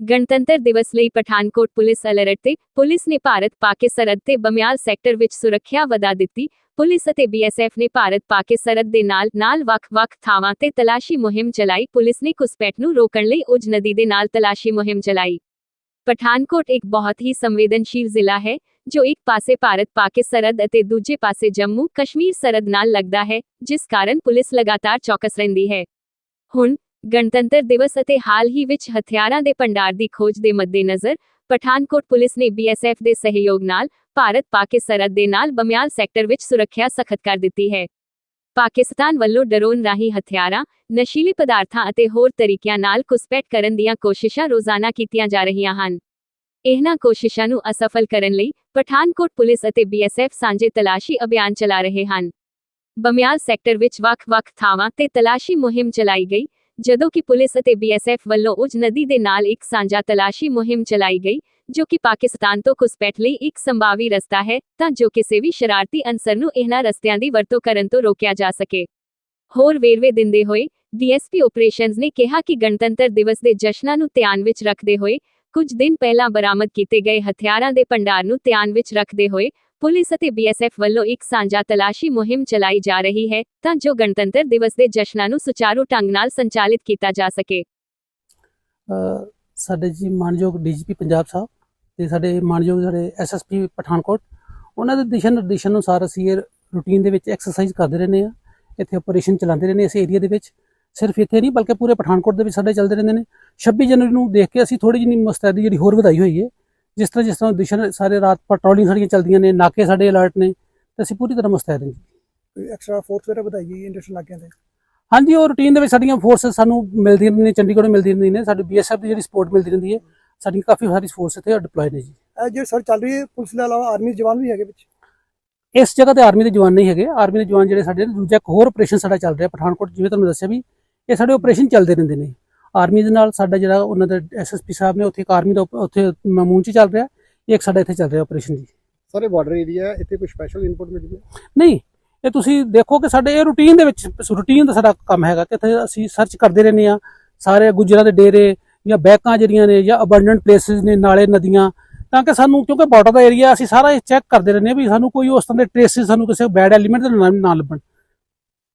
ਗਣਤੰਤਰ ਦਿਵਸ ਲਈ ਪਠਾਨਕੋਟ ਪੁਲਿਸ ਅਲਰਟ ਤੇ ਪੁਲਿਸ ਨੇ ਭਾਰਤ ਪਾਕਿ ਸਰਹੱਦ ਤੇ ਬਮਿਆਲ ਸੈਕਟਰ ਵਿੱਚ ਸੁਰੱਖਿਆ ਵਧਾ ਦਿੱਤੀ। ਪੁਲਿਸ ਅਤੇ ਬੀਐਸਐਫ ਨੇ ਭਾਰਤ ਪਾਕਿ ਸਰਹੱਦ ਦੇ ਨਾਲ ਨਾਲ ਵੱਖ-ਵੱਖ ਥਾਵਾਂ ਤੇ ਤਲਾਸ਼ੀ ਮੁਹਿੰਮ ਚਲਾਈ। ਪੁਲਿਸ ਨੇ ਘੁਸਪੈਠ ਨੂੰ ਰੋਕਣ ਲਈ ਉਜ ਨਦੀ ਦੇ ਨਾਲ ਤਲਾਸ਼ੀ ਮੁਹਿੰਮ ਚਲਾਈ। ਪਠਾਨਕੋਟ ਇੱਕ ਬਹੁਤ ਹੀ ਸੰਵੇਦਨਸ਼ੀਲ ਜ਼ਿਲ੍ਹਾ ਹੈ, ਜੋ ਇੱਕ ਪਾਸੇ ਭਾਰਤ ਪਾਕਿ ਸਰਹੱਦ ਅਤੇ ਦੂਜੇ ਪਾਸੇ ਜੰਮੂ ਕਸ਼ਮੀਰ ਸਰਹੱਦ ਨਾਲ ਲੱਗਦਾ ਹੈ, ਜਿਸ ਕਾਰਨ ਪੁਲਿਸ ਲਗਾਤਾਰ ਚੌਕਸ ਰਹਿੰਦੀ ਹੈ। ਹੁਣ ਗਣਤੰਤਰ ਦਿਵਸ ਅਤੇ ਹਾਲ ਹੀ ਵਿੱਚ ਹਥਿਆਰਾਂ ਦੇ ਭੰਡਾਰ ਦੀ ਖੋਜ ਦੇ ਮੱਦੇਨਜ਼ਰ ਪਠਾਨਕੋਟ ਪੁਲਿਸ ਨੇ ਬੀਐਸਐਫ ਦੇ ਸਹਿਯੋਗ ਨਾਲ ਭਾਰਤ ਪਾਕਿ ਸਰਹੱਦ ਦੇ ਨਾਲ ਬਮਿਆਲ ਸੈਕਟਰ ਵਿੱਚ ਸੁਰੱਖਿਆ ਸਖਤ ਕਰ ਦਿੱਤੀ ਹੈ। ਪਾਕਿਸਤਾਨ ਵੱਲੋਂ ਡਰੋਨ ਰਾਹੀਂ ਹਥਿਆਰਾਂ, ਨਸ਼ੀਲੀ ਪਦਾਰਥਾਂ ਅਤੇ ਹੋਰ ਤਰੀਕਿਆਂ ਨਾਲ ਘੁਸਪੈਠ ਕਰਨ ਦੀਆਂ ਕੋਸ਼ਿਸ਼ਾਂ ਰੋਜ਼ਾਨਾ ਕੀਤੀਆਂ ਜਾ ਰਹੀਆਂ ਹਨ। ਇਹਨਾਂ ਕੋਸ਼ਿਸ਼ਾਂ ਨੂੰ ਅਸਫਲ ਕਰਨ ਲਈ ਪਠਾਨਕੋਟ ਪੁਲਿਸ ਅਤੇ ਬੀਐਸਐਫ ਸਾਂਝੇ ਤਲਾਸ਼ੀ ਅਭਿਆਨ ਚਲਾ ਰਹੇ ਹਨ। ਬਮਿਆਲ ਸੈਕਟਰ ਵਿੱਚ ਵੱਖ-ਵੱਖ ਥਾਵਾਂ ਤੇ ਤਲਾਸ਼ੀ ਮੁਹਿੰਮ ਚਲਾਈ ਗਈ ਜਦੋਂ ਕਿ ਪੁਲਿਸ ਅਤੇ ਬੀਐਸਐਫ ਵੱਲੋਂ ਉਜ ਨਦੀ ਦੇ ਨਾਲ ਇੱਕ ਸਾਂਝਾ ਤਲਾਸ਼ੀ ਮੁਹਿੰਮ ਚਲਾਈ ਗਈ, ਜੋ ਕਿ ਪਾਕਿਸਤਾਨ ਤੋਂ ਘੁਸਪੈਠ ਲਈ ਇੱਕ ਸੰਭਾਵੀ ਰਸਤਾ ਹੈ, ਤਾਂ ਜੋ ਕਿਸੇ ਵੀ ਸ਼ਰਾਰਤੀ ਅਨਸਰ ਨੂੰ ਇਹਨਾਂ ਰਸਤਿਆਂ ਦੀ ਵਰਤੋਂ ਕਰਨ ਤੋਂ ਰੋਕਿਆ ਜਾ ਸਕੇ। ਹੋਰ ਵੇਰਵੇ ਦਿੰਦੇ ਹੋਏ ਡੀਐਸਪੀ ਆਪਰੇਸ਼ਨਜ਼ ਨੇ ਕਿਹਾ ਕਿ ਗਣਤੰਤਰ ਦਿਵਸ ਦੇ ਜਸ਼ਨਾਂ ਨੂੰ ਧਿਆਨ ਵਿੱਚ ਰੱਖਦੇ ਹੋਏ ਕੁਝ ਦਿਨ ਪਹਿਲਾਂ ਬਰਾਮਦ ਕੀਤੇ ਗਏ ਹਥਿਆਰਾਂ ਦੇ ਭੰਡਾਰ ਨੂੰ ਧਿਆਨ ਵਿੱਚ ਰੱਖਦੇ ਹੋਏ, ਪੁਲਿਸ ਅਤੇ ਬੀਐਸਐਫ ਵੱਲੋਂ ਇੱਕ ਸਾਂਝਾ ਤਲਾਸ਼ੀ ਮੁਹਿੰਮ ਚਲਾਈ ਜਾ ਰਹੀ ਹੈ ਤਾਂ ਜੋ ਗਣਤੰਤਰ ਦਿਵਸ ਦੇ ਜਸ਼ਨਾਂ ਨੂੰ ਸੁਚਾਰੂ ਢੰਗ ਨਾਲ ਸੰਚਾਲਿਤ ਕੀਤਾ ਜਾ ਸਕੇ। ਸਾਡੇ ਜੀ ਮਾਨਯੋਗ ਡੀਜੀਪੀ ਪੰਜਾਬ ਸਾਹਿਬ ਤੇ ਸਾਡੇ ਮਾਨਯੋਗ ਸਾਡੇ ਐਸਐਸਪੀ ਪਠਾਨਕੋਟ, ਉਹਨਾਂ ਦੇ ਦਿਸ਼ਾ ਨਿਰਦੇਸ਼ਾਂ ਅਨੁਸਾਰ ਅਸੀਂ ਇਹ ਰੂਟੀਨ ਦੇ ਵਿੱਚ ਐਕਸਰਸਾਈਜ਼ ਕਰਦੇ ਰਹਿੰਦੇ ਆ ਇੱਥੇ ਆਪਰੇਸ਼ਨ ਚਲਾਉਂਦੇ ਰਹਿੰਦੇ ਇਸ ਏਰੀਆ ਦੇ ਵਿੱਚ ਸਿਰਫ ਇੱਥੇ ਨਹੀਂ ਬਲਕਿ ਪੂਰੇ ਪਠਾਨਕੋਟ ਦੇ ਵਿੱਚ ਸਾਡੇ ਚੱਲਦੇ ਰਹਿੰਦੇ ਨੇ। 26 ਜਨਵਰੀ ਨੂੰ ਦੇਖ ਕੇ ਅਸੀਂ ਥੋੜੀ ਜਿਹੀ ਮੁਸਤੈਦੀ ਜਿਹੜੀ ਹੋਰ ਵਧਾਈ ਹੋਈ ਹੈ ਜਿਸ ਤਰ੍ਹਾਂ ਜਿਸ ਤਰ੍ਹਾਂ ਦਿਸ਼ਾ ਸਾਰੇ ਰਾਤ ਪੈਟਰੋਲਿੰਗ ਸਾਡੀਆਂ ਚੱਲਦੀਆਂ ਨੇ ਨਾਕੇ ਸਾਡੇ ਅਲਰਟ ਨੇ ਤੇ ਅਸੀਂ ਪੂਰੀ ਤਰ੍ਹਾਂ ਮੁਸਤੈਦ ਹਾਂ ਜੀ ਐਕਸਟਰਾ ਫੋਰਸ ਵਗੈਰਾ ਵਧਾਈ ਗਈ ਇੰਡਸਟਰੀਅਲ ਇਲਾਕਿਆਂ ਤੇ? ਹਾਂਜੀ ਉਹ ਰੂਟੀਨ ਦੇ ਵਿੱਚ ਸਾਡੀਆਂ ਫੋਰਸਸ ਸਾਨੂੰ ਮਿਲਦੀਆਂ ਨੇ ਚੰਡੀਗੜ੍ਹੋਂ ਮਿਲਦੀਆਂ ਰਹਿੰਦੀਆਂ ਨੇ ਸਾਡੀ ਬੀਐਸਐਫ ਦੀ ਜਿਹੜੀ ਸਪੋਰਟ ਮਿਲਦੀ ਰਹਿੰਦੀ ਹੈ ਸਾਡੀਆਂ ਕਾਫੀ ਸਾਰੀ ਫੋਰਸ ਇੱਥੇ ਡਿਪਲੋਏ ਨੇ ਜੀ। ਇਹ ਜਿਹੜੀ ਸਰ ਚੱਲ ਰਹੀ ਹੈ ਪੁਲਿਸ ਦੇ ਇਲਾਵਾ ਆਰਮੀ ਦੇ ਜਵਾਨ ਵੀ ਹੈਗੇ ਵਿੱਚ? ਇਸ ਜਗ੍ਹਾ ਤੇ ਆਰਮੀ ਦੇ ਜਵਾਨ ਨਹੀਂ ਹੈਗੇ। ਆਰਮੀ ਦੇ ਜਵਾਨ ਜਿਹੜੇ ਸਾਡੇ ਦੂਜਾ ਇੱਕ ਹੋਰ ਆਪਰੇਸ਼ਨ ਸਾਡਾ ਚੱਲ ਰਿਹਾ ਪਠਾਨਕੋਟ ਜਿਵੇਂ ਤੁਹਾਨੂੰ ਦੱਸਿਆ ਵੀ ਇਹ ਸਾਡੇ ਆਪਰੇਸ਼ਨ ਚੱਲਦੇ ਰਹਿੰਦੇ ਨੇ। ਆਰਮੀ ਦੇ ਨਾਲ ਸਾਡਾ ਜਿਹੜਾ ਉਹਨਾਂ ਦਾ ਐਸਐਸਪੀ ਸਾਹਿਬ ਨੇ ਉੱਥੇ ਇੱਕ ਆਰਮੀ ਦਾ ਉੱਥੇ ਮਾਮੂਨ ਚ ਚੱਲ ਰਿਹਾ। ਇੱਕ ਸਾਡਾ ਇੱਥੇ ਚੱਲ ਰਿਹਾ ਆਪਰੇਸ਼ਨ ਜੀ। ਸਾਰੇ ਬਾਰਡਰ ਏਰੀਆ ਇੱਥੇ ਕੋਈ ਸਪੈਸ਼ਲ ਇਨਪੁਟ ਮਿਲੀ ਹੈ? ਨਹੀਂ ਇਹ ਤੁਸੀਂ ਦੇਖੋ ਕਿ ਸਾਡੇ ਇਹ ਰੂਟੀਨ ਦੇ ਵਿੱਚ ਰੂਟੀਨ ਦਾ ਸਾਡਾ ਕੰਮ ਹੈਗਾ ਕਿ ਇੱਥੇ ਅਸੀਂ ਸਰਚ ਕਰਦੇ ਰਹਿੰਦੇ ਆ ਸਾਰੇ ਗੁੱਜਰਾਂ ਦੇ ਡੇਰੇ ਜਾਂ ਬੈਕਾਂ ਜਿਹੜੀਆਂ ਨੇ ਜਾਂ ਅਬੰਡੈਂਟ ਪਲੇਸਿਸ ਨੇ ਨਾਲੇ ਨਦੀਆਂ। ਤਾਂ ਕਿ ਸਾਨੂੰ ਕਿਉਂਕਿ ਬਾਰਡਰ ਦਾ ਏਰੀਆ ਅਸੀਂ ਸਾਰਾ ਚੈੱਕ ਕਰਦੇ ਰਹਿੰਦੇ ਆ ਵੀ ਸਾਨੂੰ ਕੋਈ ਉਸ ਤਰ੍ਹਾਂ ਦੇ ਟ੍ਰੇਸਿਸ ਸਾਨੂੰ ਕਿਸੇ ਬੈਡ ਐਲੀਮੈਂਟ ਦੇ ਨਾ ਲੱਭਣ।